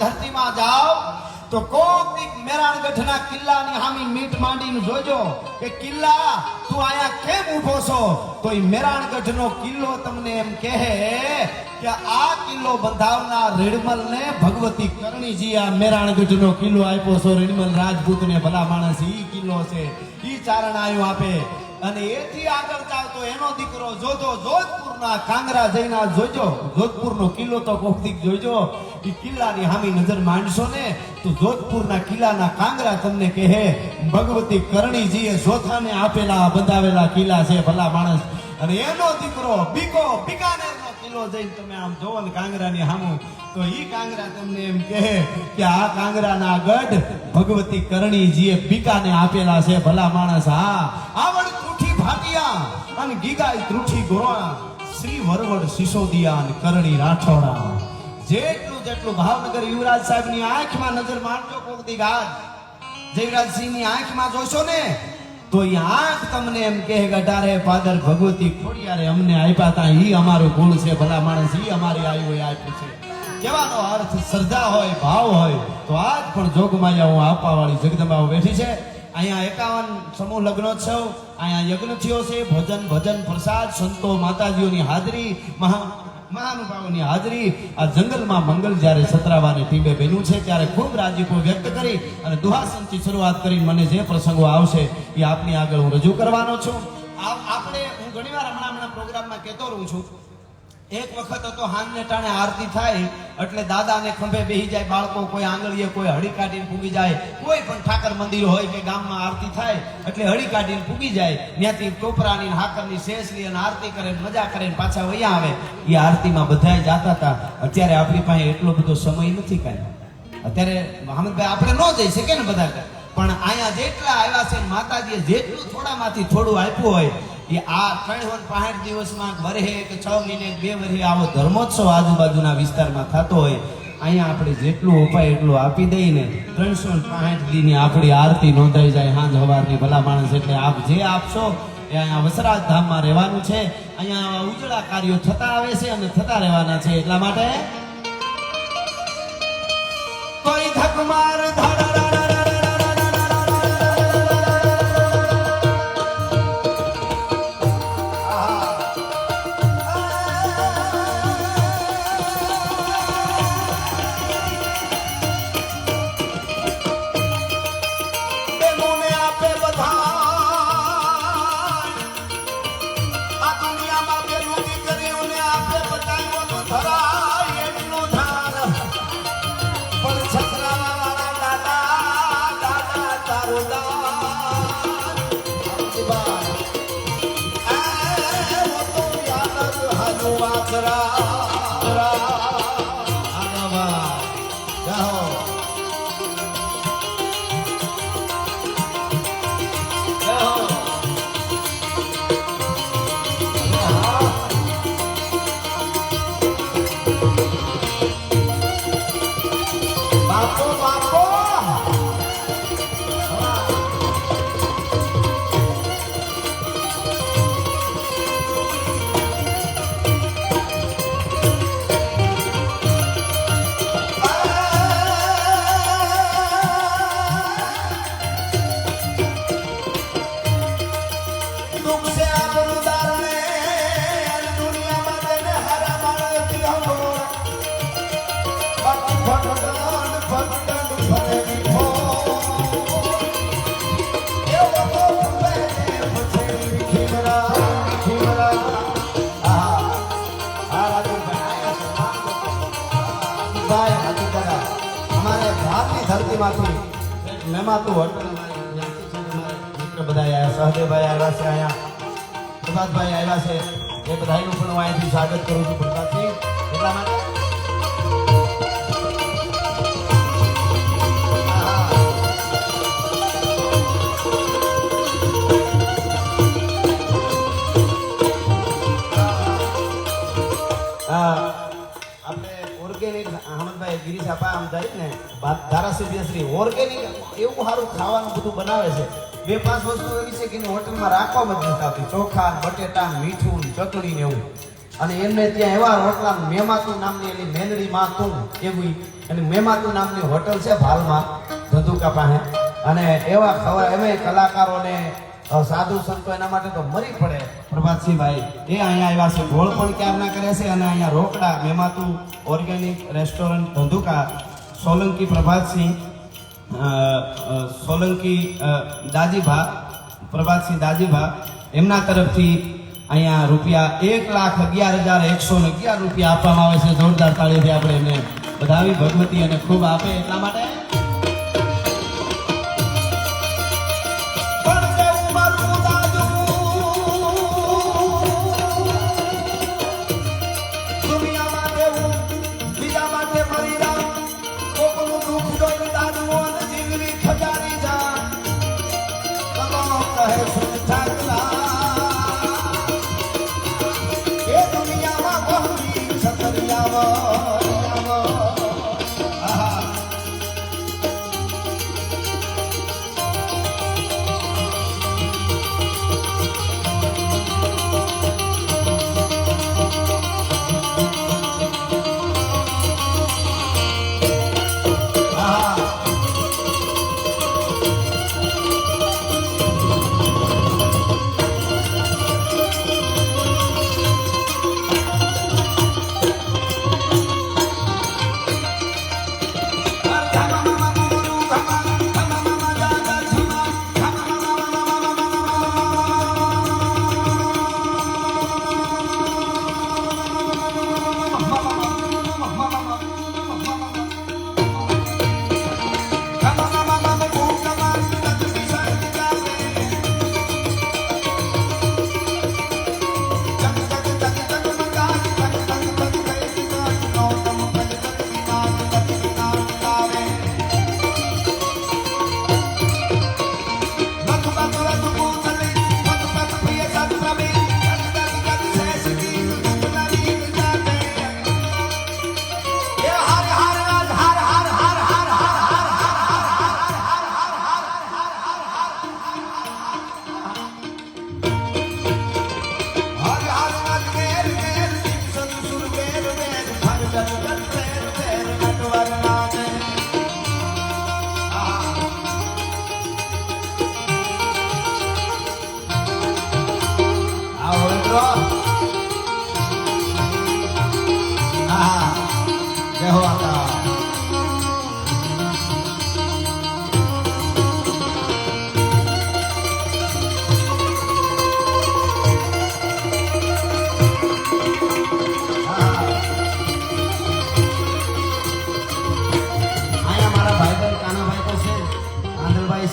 ધરતીમાં જાઓ, તો કોક મેરાણગઢના કિલ્લાની હામી મીટ માંડીને જોજો કે કિલ્લા, તું આયા કેમ ઊભો છો? તો એ મેરાણગઢનો કિલ્લો તમને એમ કહે કે આ કિલ્લો બંધાવનાર રેડમલ ને ભગવતી કરણીજી આ મેરાણગઢનો કિલ્લો આપ્યો છો. રેડમલ રાજપૂતને ભલા માણસ ઈ કિલ્લો છે. ઈ ચારણ આયું આપે. અને એથી આગળ જાવ એનો દીકરો જોજો, જોધપુરના કાંગરા જઈને જોજો. જોધપુરનો કિલ્લો તો કોકથી જોજો. એ કિલ્લાની હામી નજર માંડશો ને, તો જોધપુરના કિલ્લાના કાંગરા તમને કહે, ભગવતી કરણીજીએ જોથાને આપેલા બંધાવેલા કિલ્લા છે, ભલા માણસ. અને એનો દીકરો બીકો બીકાનેરનો કિલ્લો જઈને તમે આમ જોવો ને કાંગરાની હામું, તો ઈ કાંગરા તમને એમ કહે કે આ કાંગરાના ગઢ ભગવતી કરણીજીએ બીકાને આપેલા છે, ભલા માણસ. હા આવડ અને ગીગાઈ ત્રુઠી ગોરા શ્રી વરવડ સિસોદિયા અને કરણી રાઠોડા. જેટલું જેટલું ભાવનગર યુવરાજ સાહેબની આંખમાં નજર મારજો કોક દી જયરાજસિંહની આંખમાં જોશો ને તો એ આંખ તમને એમ કહે ગટારે ફાધર ભગવતી ખોડિયારે અમને આપ્યા તા, ઈ અમારું ગુણ છે, ભલા માણસ, ઈ અમારી આયુ એ આપ્યું છે. કહેવાનો અર્થ શ્રદ્ધા હોય, ભાવ હોય, તો આજ પણ જોગમાયા હું આપવા વાળી જગદંબાઓ બેઠી છે. અહીંયા એકાવન સમૂહ લગ્નોત્સવ અહીંયા યજ્ઞ થયો છે, ભજન ભજન, પ્રસાદ, સંતો, માતાજીઓની હાજરી, મહા, મહાનુભાવોની હાજરી. આ જંગલમાં મંગલ જ્યારે સતરાવાને ટીમે બન્યું છે, ત્યારે ખૂબ રાજીપો વ્યક્ત કરી અને દુહાસનથી શરૂઆત કરી મને જે પ્રસંગો આવશે, એ આપની આગળ હું રજૂ કરવાનો છું. આપણે હું ઘણીવાર હમણાં હમણાં પ્રોગ્રામમાં કહેતો રહું છું એક વખત હતો હાનને ટાણે આરતી થાય, એટલે દાદાને ખંભે બેહી જાય, બાળકો કોઈ આંગળીએ કોઈ હળી કાઢીને ફૂગી જાય, કોઈ પણ ઠાકર મંદિર હોય કે ગામમાં આરતી થાય, એટલે હળી કાઢીને ફૂગી જાય, ત્યાંથી ટોપરાની, હાકરની શેષ લઈ અને આરતી કરે, મજા કરે પાછા વૈયા આવે. એ આરતીમાં બધાય જાતા હતા. અત્યારે આપણી પાસે એટલો બધો સમય નથી કાંઈ. અત્યારે મહામદભાઈ, આપણે ન જઈ શકીએ ને બધા પણ અહીંયા જેટલા આવ્યા છે માતાજીએ જેટલું થોડામાંથી થોડું આપ્યું હોય એ આ ત્રણસો પાંઠ દિવસમાં વરહે કે છ મહિને બે વરહે આવો ધર્મોત્સવ આજુબાજુના વિસ્તારમાં થતો હોય, અહીંયા આપણે જેટલું ઉપાય એટલું આપી દઈને ત્રણસો પાંઠ દીની આપણી આરતી નોંધાઈ જાય. હાંજ હવારની ભલા માણસ એટલે આપ જે આપશો એ અહીંયા વસરાજ ધામમાં રહેવાનું છે. અહીંયા ઉજળા કાર્યો થતા આવે છે અને થતા રહેવાના છે. એટલા માટે ધરતીમાંથી મેમાતું હોટલ મિત્ર બધા આવ્યા સહદેવભાઈ આવ્યા છે અહીંયા પ્રભાતભાઈ આવ્યા છે. એ બધાનું પણ હું અહીંથી સ્વાગત કરું છું પ્રભાતજી એટલા માટે ઓર્ગેનિક, અહમદભાઈ, ગિરીશ આપા, આમ જાય ને ધારાસભ્ય શ્રી ઓર્ગેનિક એવું સારું ખાવાનું બધું બનાવે છે. બે, પાંચ વસ્તુ એવી છે કે એની હોટલમાં રાખવામાં જ નથી આવતી. ચોખા, બટેટા, મીઠું, ચટણી ને એવું. અને એમને ત્યાં એવા રોટલા મેમાતું નામની એની મેંદડી માતું એવું અને મેમાતુ નામની હોટલ છે ભાલમાં, ધંધુકા પાસે. અને એવા ખબર એમે કલાકારોને સાધુ સંતો એના માટે તો મરી પડે. પ્રભાતસિંહભાઈ, એ અહીંયા આવ્યા છે. ગોળ પણ ક્યારના કરે છે અને અહીંયા રોકડા, મેમાતું ઓર્ગેનિક રેસ્ટોરન્ટ ધંધુકા, સોલંકી પ્રભાતસિંહ સોલંકી દાજીભા, પ્રભાતસિંહ દાજીભા, એમના તરફથી અહીંયા રૂપિયા એક લાખ અગિયાર હજાર એકસો અગિયાર રૂપિયા આપવામાં આવે છે. જોરદાર તાળીથી આપણે એમને બધાવી ભગવતી અને ખૂબ આપે એટલા માટે તમારો કહે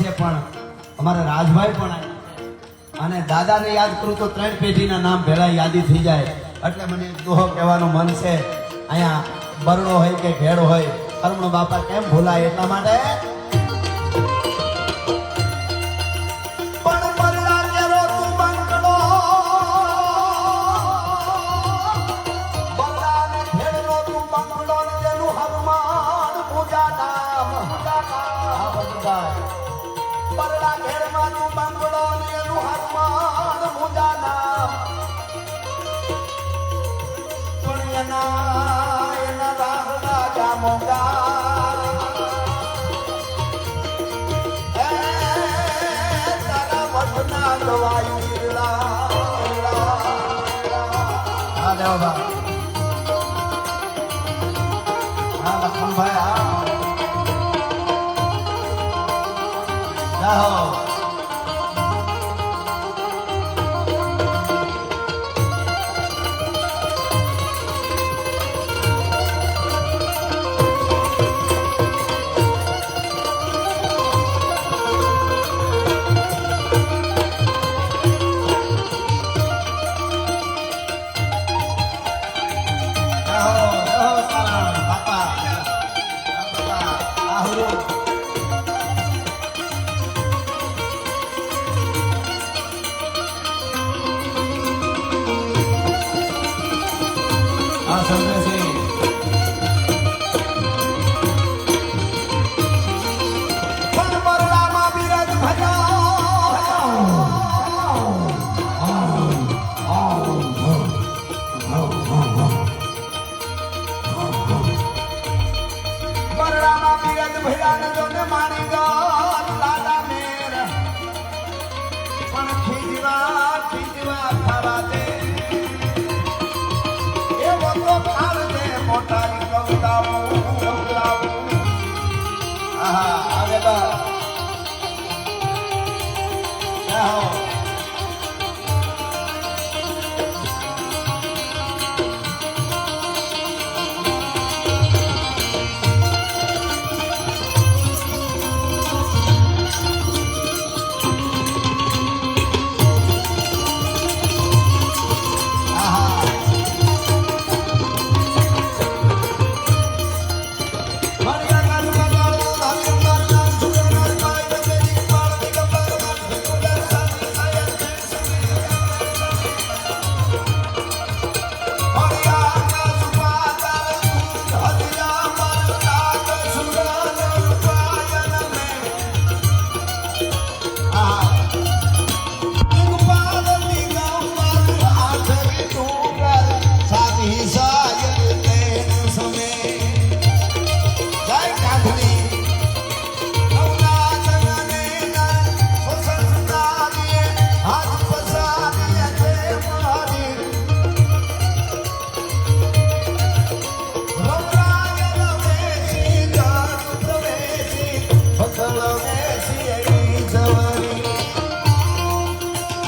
છે, પણ અમારા રાજભાઈ પણ અને દાદાને યાદ કરું તો ત્રણ પેઢીના નામ ભેળા યાદી થઈ જાય. એટલે મને દોહો કહેવાનું મન છે. અહીંયા બરડો હોય કે ઘેડ હોય કરમણો બાપા કેમ ભૂલાય એટલા માટે દેવભા હા લખનભાઈ હા. આ સંદેશી પણ